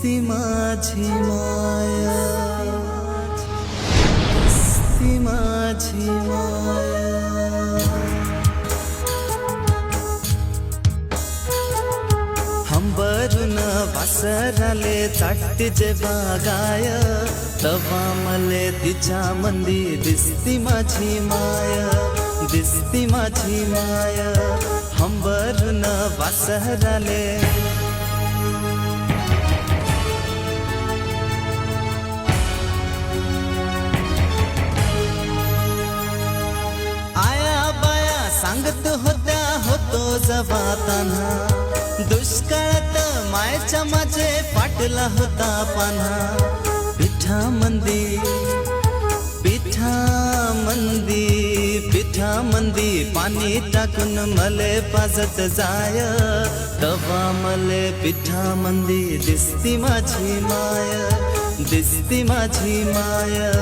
दिसती माझी माया. दिसती माझी माया. हंबरून वासराले चाटते बागाय तवा मले तिच्या मंदी दिसती माझी माया. दिसती माझी माया. हंबरून वासराले सांगत होत्या होतो जबाताना दुष्काळात मायच्या माझे पाटला होता पाना. पिठा मंदी पिठा मंदी पिठा मंदी. पाणी टाकून मले पाजत जाय. तवा मले पिठा मंदी. दिसती माझी माया दिसती माझी माया.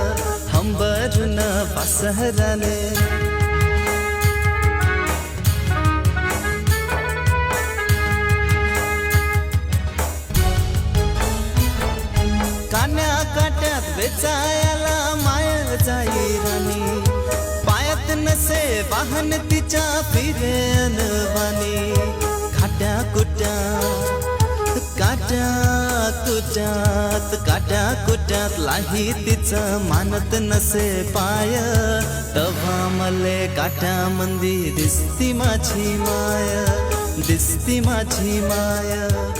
हंबरून पासहराले पाण्या काट्यात वेचायला माया जाई राणी पायात नसे वाहन तिच्या फिरे अनवाणी. खाट्या कुट्या काट्या कुट्यात काट्या कुट्यात लाही तिचं मानत नसे पाय. तवा मले काट्या मंदी दिसती माझी माया दिसती माझी माया.